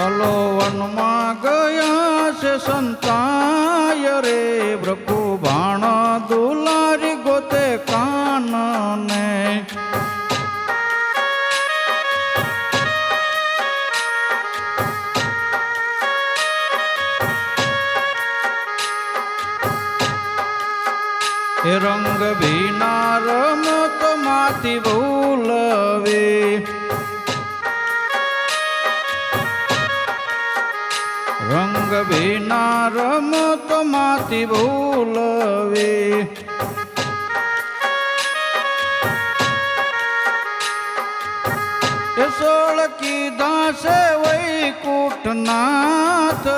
વલો વનમાં ગયા છે સંતાય રે બ્રકુ ભાણ દુલારી ગોતે કાનને એ રંગ ભીના રમતમાંથી ભૂલવે રંગ વિના રમતમાંથી ભૂલવે એ સોળકી દાસે વૈકુંઠનાથ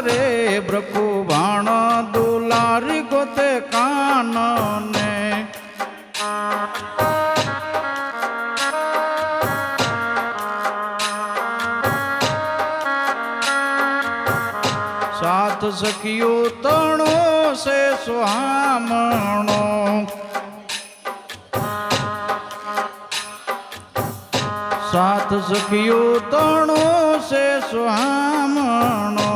રે બ્રકુ ભાણ દુલારી ગોતે કાનને. સાત સખિયું તણો સે સુહામણો સાત સખિયું તણો સે સુહામણો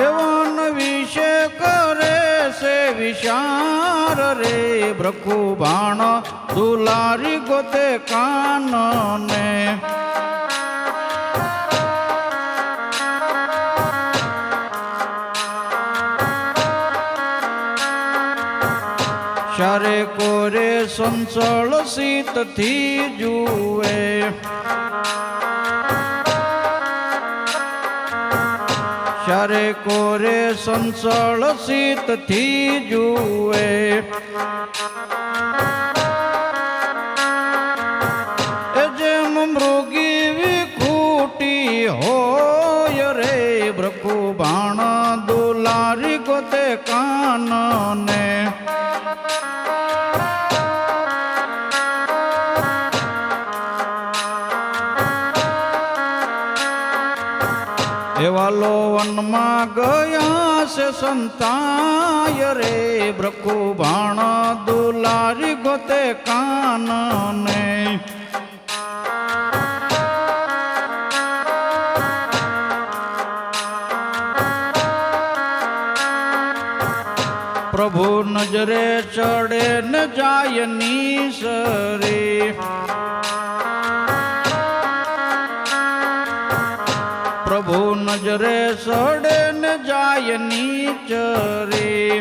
એવન વિશે કરે છે વિચાર રે ભ્રખુ ભાણ દુલારી ગોતે કાનને ચારે કોરે સંસળ શીતથી જુએ. ચારે કોરે સંસળ શીતથી જુએ. જેમ મૃગી વિખૂટી બ્રકુ બાણ દુલારી ગોતે કાનને. એવા લો વનમાં ગયા છે સંતાય રે બ્રકુ ભાણ દુલારી ગોતે કાનને. પ્રભુ નજરે ચડે ન જાય નીસરે. પ્રભુ નજરે સડે ને જાય નીચ રે.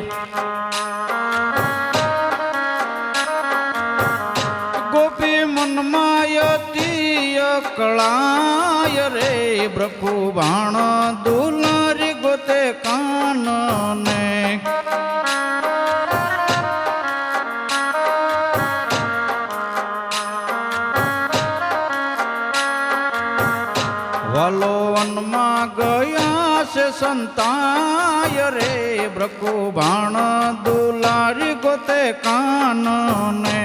ગોપી મનમાયતી કળાય રે. બ્રખુ ભાણ દુલારી ગોતે કાનને. વાલો વનમાં ગયા છે સંતાય રે બ્રકુ ભાણ દુલારી ગોતે કાનને.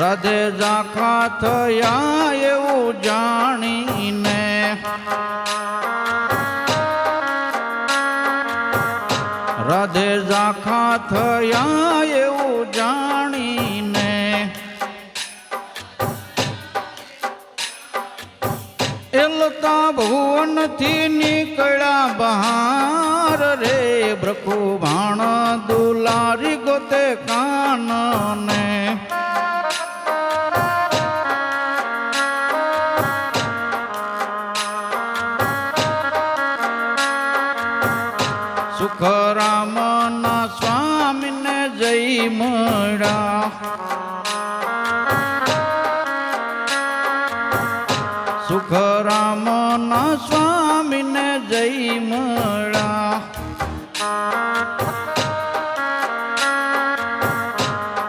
રાધે જાખા થયા એવું જાણીને. થયા એવું જાણીને. એલતા ભુવનથી નીકળ્યા બહાર રે બ્રખુ સ્વામીને જય મળ્યા સુખરામના સ્વામીને મળ્યા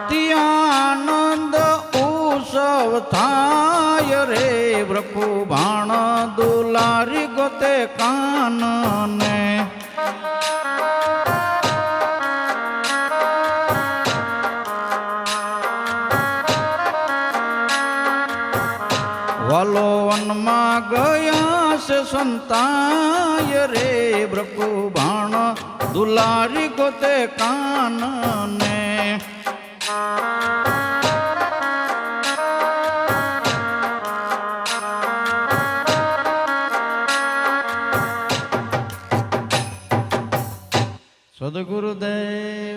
ત્યાં આનંદ ઉત્સવ થાય રે વ્રખુ ભાણ દુલારી ગોતે કાનને વાલો વનમાં ગયા છે સંતાય રે બ્રકુ ભાણ દુલારી ગોતે કાન ને સદગુરુદેવ